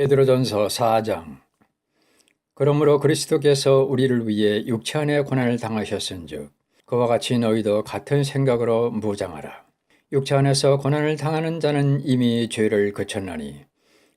베드로전서 4장 그러므로 그리스도께서 우리를 위해 육체 안의 고난을 당하셨은즉 그와 같이 너희도 같은 생각으로 무장하라. 육체 안에서 고난을 당하는 자는 이미 죄를 그쳤나니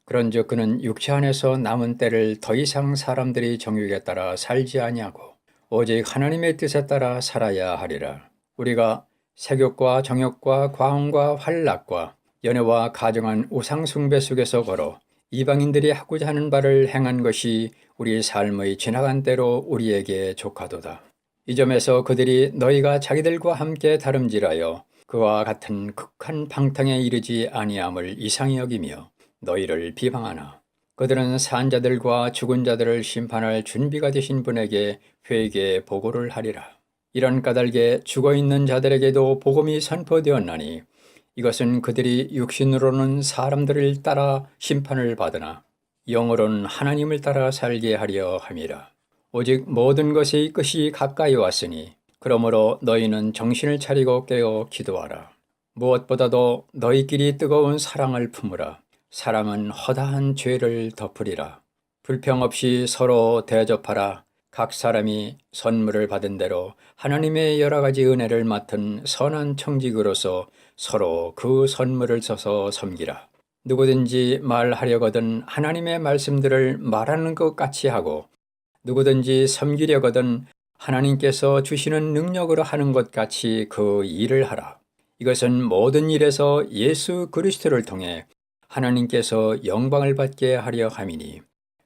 그런즉 그는 육체 안에서 남은 때를 더 이상 사람들이 정욕에 따라 살지 아니하고 오직 하나님의 뜻에 따라 살아야 하리라. 우리가 색욕과 정욕과 과음과 환락과 연애와 가정한 우상 숭배 속에서 걸어 이방인들이 하고자 하는 바를 행한 것이 우리 삶의 지나간 때로 우리에게 족하도다. 이 점에서 그들이 너희가 자기들과 함께 다름질하여 그와 같은 극한 방탕에 이르지 아니함을 이상히 여기며 너희를 비방하나 그들은 산자들과 죽은 자들을 심판할 준비가 되신 분에게 회개 보고를 하리라. 이런 까닭에 죽어 있는 자들에게도 복음이 선포되었나니 이것은 그들이 육신으로는 사람들을 따라 심판을 받으나 영으로는 하나님을 따라 살게 하려 함이라. 오직 모든 것의 끝이 가까이 왔으니 그러므로 너희는 정신을 차리고 깨어 기도하라. 무엇보다도 너희끼리 뜨거운 사랑을 품으라. 사랑은 허다한 죄를 덮으리라. 불평 없이 서로 대접하라. 각 사람이 선물을 받은 대로 하나님의 여러 가지 은혜를 맡은 선한 청직으로서 서로 그 선물을 써서 섬기라. 누구든지 말하려거든 하나님의 말씀들을 말하는 것 같이 하고 누구든지 섬기려거든 하나님께서 주시는 능력으로 하는 것 같이 그 일을 하라. 이것은 모든 일에서 예수 그리스도를 통해 하나님께서 영광을 받게 하려 함이니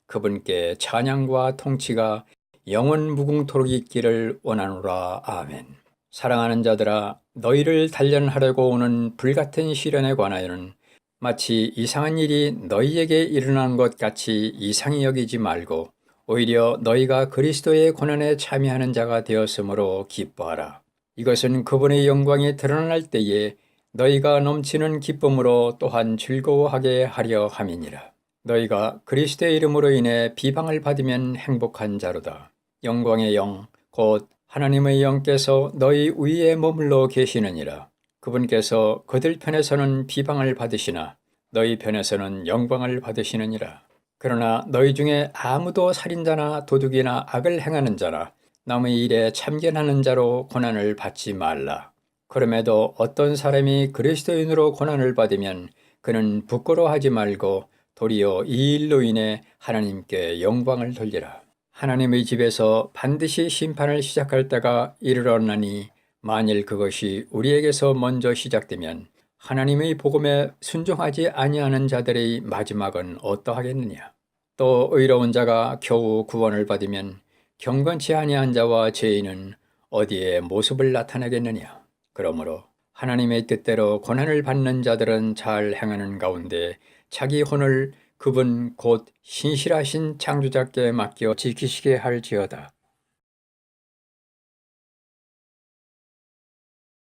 그분께 찬양과 통치가 영원 무궁토록 있기를 원하노라. 아멘. 사랑하는 자들아 너희를 단련하려고 오는 불같은 시련에 관하여는 마치 이상한 일이 너희에게 일어난 것 같이 이상히 여기지 말고 오히려 너희가 그리스도의 고난에 참여하는 자가 되었으므로 기뻐하라. 이것은 그분의 영광이 드러날 때에 너희가 넘치는 기쁨으로 또한 즐거워하게 하려 함이니라. 너희가 그리스도의 이름으로 인해 비방을 받으면 행복한 자로다. 영광의 영, 곧 하나님의 영께서 너희 위에 머물러 계시느니라. 그분께서 그들 편에서는 비방을 받으시나 너희 편에서는 영광을 받으시느니라. 그러나 너희 중에 아무도 살인자나 도둑이나 악을 행하는 자나 남의 일에 참견하는 자로 고난을 받지 말라. 그럼에도 어떤 사람이 그리스도인으로 고난을 받으면 그는 부끄러워하지 말고 도리어 이 일로 인해 하나님께 영광을 돌리라. 하나님의 집에서 반드시 심판을 시작할 때가 이르렀나니 만일 그것이 우리에게서 먼저 시작되면 하나님의 복음에 순종하지 아니하는 자들의 마지막은 어떠하겠느냐? 또 의로운 자가 겨우 구원을 받으면 경건치 아니한 자와 죄인은 어디에 모습을 나타내겠느냐? 그러므로 하나님의 뜻대로 고난을 받는 자들은 잘 행하는 가운데 자기 혼을 그분 곧 신실하신 창조자께 맡겨 지키시게 할지어다.